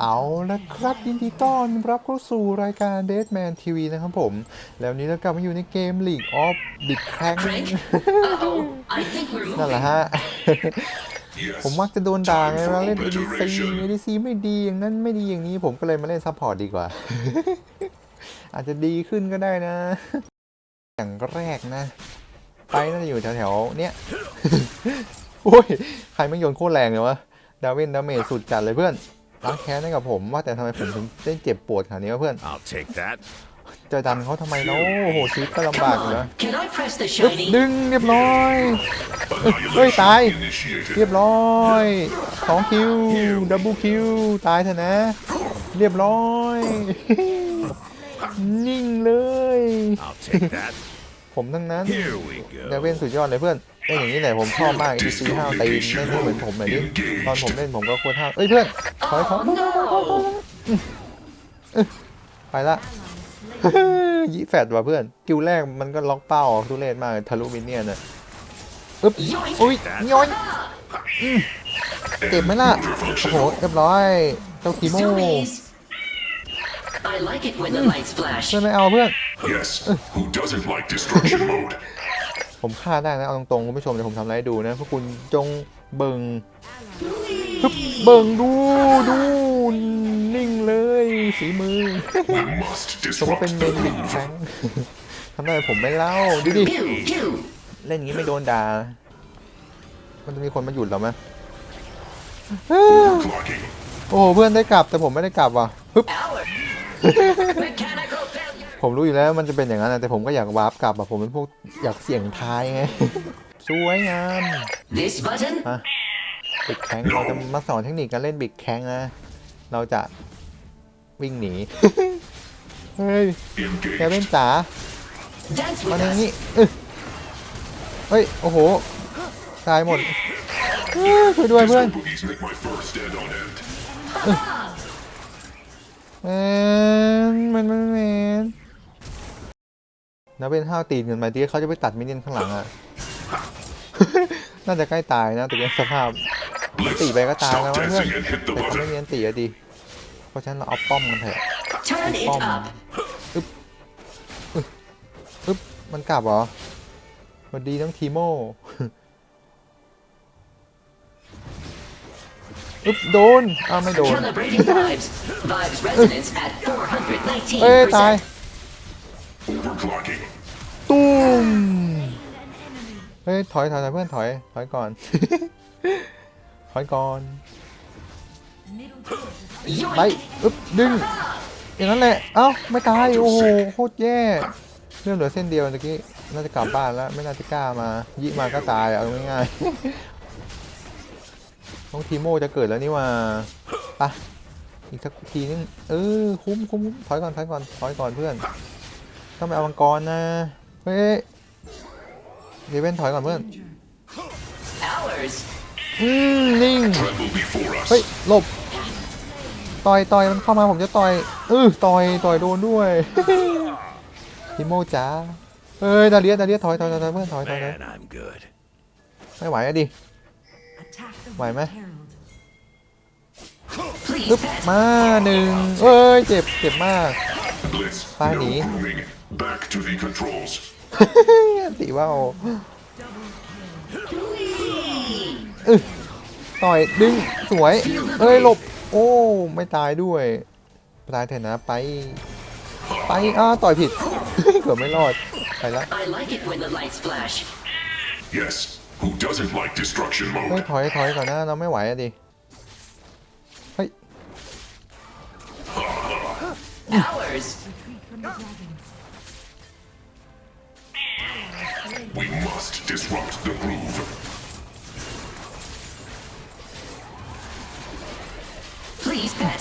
เอาละครับยินดีต้อนรับเข้าสู่รายการ b a s e m a n TV นะครับผม แล้ววันนี้เรากลับมาอยู่ในเกม League of Big Crank Crank? Uh-oh, I think we're นั่นแหละ moving. ฮะ Yes. ผมมักจะโดนด่าไง Time เว for ลาเล่น ADC obliteration. ADC ไม่ดีอย่างนั้นไม่ดีอย่างนี้ผมก็เลยมาเล่นซัพพอร์ตดีกว่า อาจจะดีขึ้นก็ได้นะ อย่างแรกนะ ไปน่าจะอยู่แถวๆ เนี้ยโอ้ย ใครไม่โยนโคตรแรงเลยวะดาวินดาเมจสุดจัดเลยเพื่อน ล้างแค้นให้กับผมว่าแต่ทำไมผมถึงได้เจ็บปวดขนาดนี้วะเพื่อน I'll take that. จะดันเขาทำไมแล้วโอ้โหชีวิตก็ลำบาก Come อยู่นะ on, can I press the อึ๊บ shiny? ดึงเรียบร้อย Annihilation เฮ้ยตาย initiated. เรียบร้อยสองคิวดับเบิลคิวตายเถอะนะ เรียบร้อย นิ่งเลย I'll take that. ผมทั้งนั้น Here we ดา go. เวนสุดยอดเลยเพื่อน เล่นอย่างนี้แหละผมชอบมาก EDC ห้าวตีนเล่นให้เหมือนผมหน่อยดิตอนผมเล่นผมก็โคตรห้าวเอ้ยเพื่อนถอยถอยไปละยี่แฟดว่ะเพื่อนกิวแรกมันก็ล็อกเป้าทุเรศมากทะลุมินเนี่ยนอะอึ๊บอุ้ยย้อยเจ็บไหมล่ะ โอ้โหเรียบร้อยเจ้าคีโมเพื่อนไม่เอาเพื่อน Yes. Who doesn't like destruction mode? ผมฆ่าได้นะเอาตรงๆคุณผู้ชมเดี๋ยวผมทำอะไรให้ดูนะพวกคุณจงเบิงฮึบเบิงดูดู นิ่งเลยสีมือ สมมติเป็นเมนบิ๊กแฟงทำได้ผมไม่เล่าดูดิเล่นอย่างนี้ไม่โดนด่า มันจะมีคนมาหยุดเราไหมโอ้เพื่อนได้กลับแต่ผมไม่ได้กลับว่ะฮึบ ผมรู้อยู่แล้วมันจะเป็นอย่างนั้นนะแต่ผมก็อยากวาร์ปกลับอะผมเป็นพวกอยากเสี่ยงทายไง สวยงาม This button? บิ๊กแข้งเราจะมาสอนเทคนิคการเล่นบิ๊กแข้งนะ เราจะวิ่งหนี เฮ้ยแก Engage. เป็นจ๋า Dance มา with อย่าง us! นี้อึ๊ะเฮ้ย โอ้โห ตายหมดเอ้ยช่วยด้วยเพื่อน Disco boogies make my fur stand on end. แมนแมนแมนแมน นะเป็นห้าวตีนกันมาดีเขาจะไปตัดมินเนี่ยนข้างหลังอะ น่าจะใกล้ตายนะแต่ยังสภาพ Blitz. ตีไปก็ตาย Stop แล้วมั้งเพื่อน dancing and hit the แต่เขาไม่ button. เรียนตีอะดี เพราะฉะนั้นเราเอาป้อมกันเถอะ Turn it Bomb. up! ปึ๊บมันกลับเหรอสวัสดีน้องทีโมอึ๊บโดนอ้าวไม่โดน Calibrating vibes. Vibes resonance at 419%. เอ้ยตาย ฮ้ยถอยถอยถอยเพื่อนถอยถอยก่อน ถอยก่อนไป Yoink! อึ๊บดึงอย่างนั้นแหละ เอ้าไม่ตายโอ้โหโคตรแย่เรื่องเหลือเส้นเดียวเมื่อกี้น่าจะกลับบ้านแล้วไม่น่าจะกล้ามายิมาก็ตายเอาง่ายๆน้องทีโมจะเกิดแล้วนี่ว่าไปะอีกสักทีนึงเออคุ้มคุ้มถอยก่อนถอยก่อนถอยก่อนเพื่อนต้องไปเอามังกรนะเฮ้ย เดเว่นถอยก่อนเพื่อน Hours! อืมนิ่ง Tremble before us. เฮ้ยหลบ ต่อยต่อยมันเข้ามาผมจะต่อยเออต่อยต่อยโดนด้วยทิโมจ๋าเอ้ยดาเลียสดาเลียสถอยถอยถอยถอยเพื่อนถอยถอยถอย Man, I'm good. ไม่ไหวอะดิไหวไหม Please, ปึ๊บ pet! มาหนึ่งเอ้ยเจ็บเจ็บมาก Blitz. Bye, No Lee. grooming. Back to the controls. ติว่าวอึ๊ะต่อยดึงสวย เอ้ยหลบ โอ้ ไม่ตายด้วยตายเถอะนะไป ไปอ้าต่อยผิดเกือบไม่รอด ไปละ I like it when the lights flash. Yes. Who doesn't like destruction เฮ้ย mode? ถอยถอยก่อนนะเราไม่ไหวอะดิเ We must disrupt the groove. Please, pet!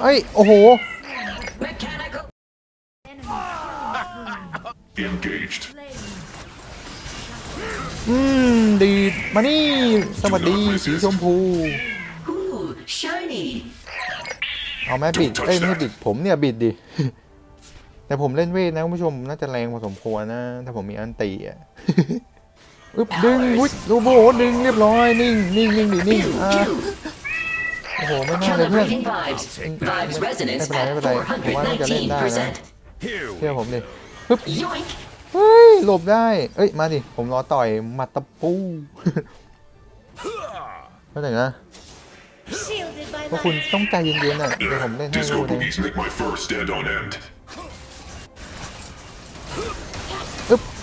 เอ้ย โอ้โห Mechanical อื Engaged. มดีดมานี่ สวัสดี สีชมพู Ooh, shiny! เอาแม่บิด เอ้ย ไม่ใช่บิด ผมเนี่ย บิดดิ แต่ผมเล่นเวทนะคุณผู้ชมน่าจะแรงพอสมควรนะ ถ้าผมมีอันตีอะอึ๊บดึงวุ้ยโอ้โหดึงเรียบร้อย นิ่งนิ่งนิ่งดินิ่ง Pew, อะ pew! โอ้โห ไม่น่าเลย Killer เพื่อน breaking vibes. Vibes resonance ไม่เป็นไร at ไม่เป็นไรผมว่าน่าจะเล่นได้นะ 419%. เชื่อผมดิ Yoink! เฮ้ยหลบได้เอ้ย มาดิ ผมรอต่อยหมัดตะปูไม่ถึงนะ Shielded by พวกคุณ light. ต้องใจเย็นๆน่ะเดี๋ยวผมเล่นให้ดู Disco เ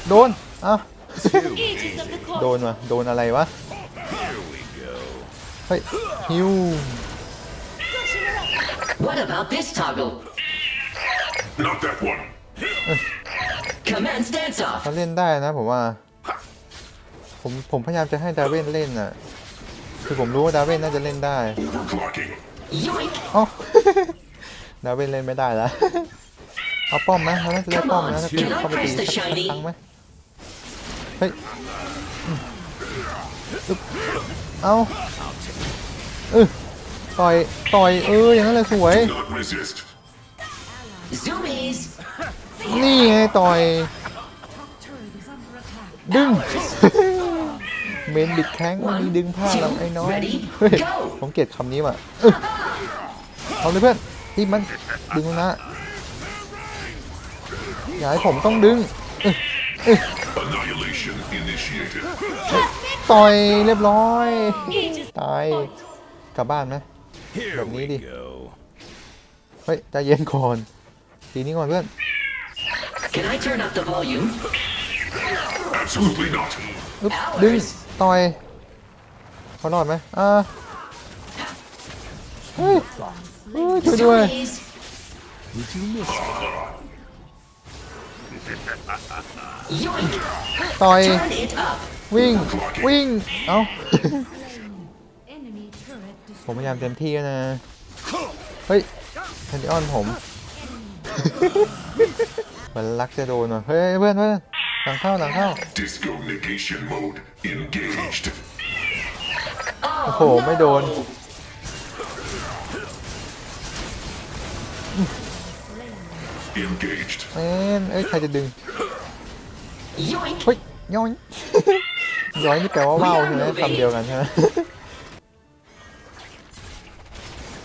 โดนอะ Aegis of the โด core. นวะโดนอะไรวะ เฮ้ยฮิว Pushing it up. What about this toggle? Not that one. Commence dance off. เขาเล่นได้นะผมว่า ผมผมพยายามจะให้ดาเวนเล่นน่ะ คือผมรู้ว่าดาเวนน่าจะเล่นได้ Overclocking. Yoink! อ๋อดาเวนเล่นไม่ได้แล้วเอาป้อมไหมเราน่าจะได้ป้อมนะถ้าคุณเข้าไปตีสักสักครั้งไหม เฮ้ยอืมอึ๊บเอาเออต่อยต่อยเอออย่างนั้นเลยสวย Not resist. Zoomies! นี่ไงต่อยดึงเมนบิดแข้งวันนี้ดึงผ้าเราไอ้น้อง Ready? เฮ้ย Go! ผมเกลียดคำนี้ว่ะเอ้ยเอาเลยเพื่อนที่มันดึงนะอย่าให้ผมต้องดึง Annihilation initiated. ต่อยเรียบร้อย Aegis ตาย กลับบ้านไหม Here แบบนี้ we ดิ go. เฮ้ยใจเย็นก่อนทีนี้ก่อนเพื่อน Can I turn up the volume? Absolutely not. อึ๊บดึงต่อยเขารอดไหมอ่าเฮ้ยเฮ้ยช่วยด้วย Zoomies! Yoink! ต่อย Turn it up. วิ่ง วิ่ง เอ้า enemy turret ผมพยายามเต็มที่แล้วนะ เฮ้ยแคนดิออนผม มันรักจะโดนว่ะเฮ้ยเพื่อนเพื่อนหลังเข้าหลังเข้า Disco negation mode engaged. โอ้โห ไม่โดน Engaged. แมนเอ้ยใครจะดึง Yoink! เฮ้ยย้อยย้อยนี่แปลว่าว่าวใช่ไหมคำเดียวกันใช่ไหม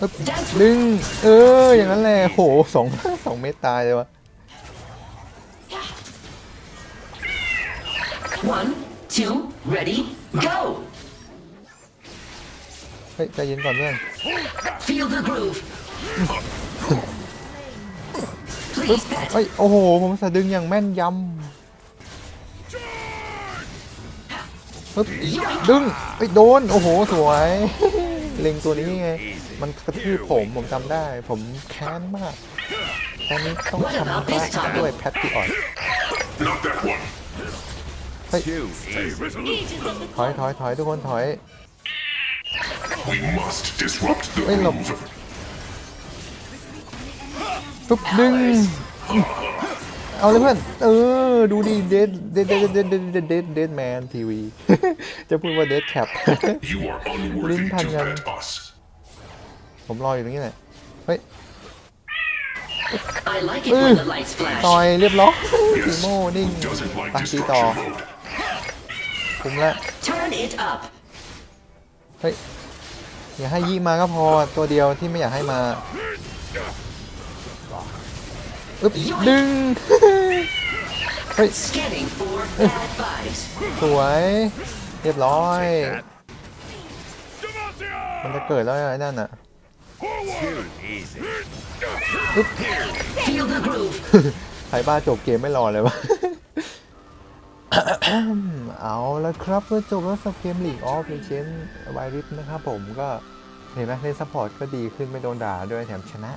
ปึ๊บ Dance ดึงเอออย่างนั้นแหละโหสองสองเมตรตายเลยวะ One, two, ready, go! เฮ้ยใจเย็นก่อนเพื่อน Feel the groove. Please, pet. เฮ้ยโอ้โห ผมสะดึงอย่างแม่นยำปึ๊บดึงเฮ้ยโดน โอ้โห สวย เล็งตัวนี้ไง มันกระทืบผม ผมจำได้ ผมแค้นมากแค้นนี้ต้องชำระด้วยแพทติออน Not that one. Too easy. Aegis of the ถอยถอยถอยทุกคนถอย We must disrupt the Wait, look. ปุ๊บดึง เอาเลยเพื่อน เออ ดูดิเดดเดดเดดเดดเดดเดดเดดแมนทีวี จะพูดว่าเดดแคปลิ้นพันกัน ผมรออยู่ตรงนี้แหละเฮ้ยต่อยเรียบร้อยซีโม่นิ่งตักตีต่อคุ้มละเฮ้ย อย่าให้ยี่มาก็พอตัวเดียวที่ไม่อยากให้มา อึ๊บดึง เฮ้ย Scanning for bad vibes. สวย เรียบร้อย มันจะเกิดแล้วไอ้นั่นอะ Too easy. Feel the groove. ใครบ้าจบเกมไม่รอเลยวะเอาละครับก็จบแล้วสำหรับเกม League of Legends Wild Rift นะครับผมก็เห็นไหมเล่นซัพพอร์ตก็ดีขึ้นไม่โดนด่าด้วยแถมชนะ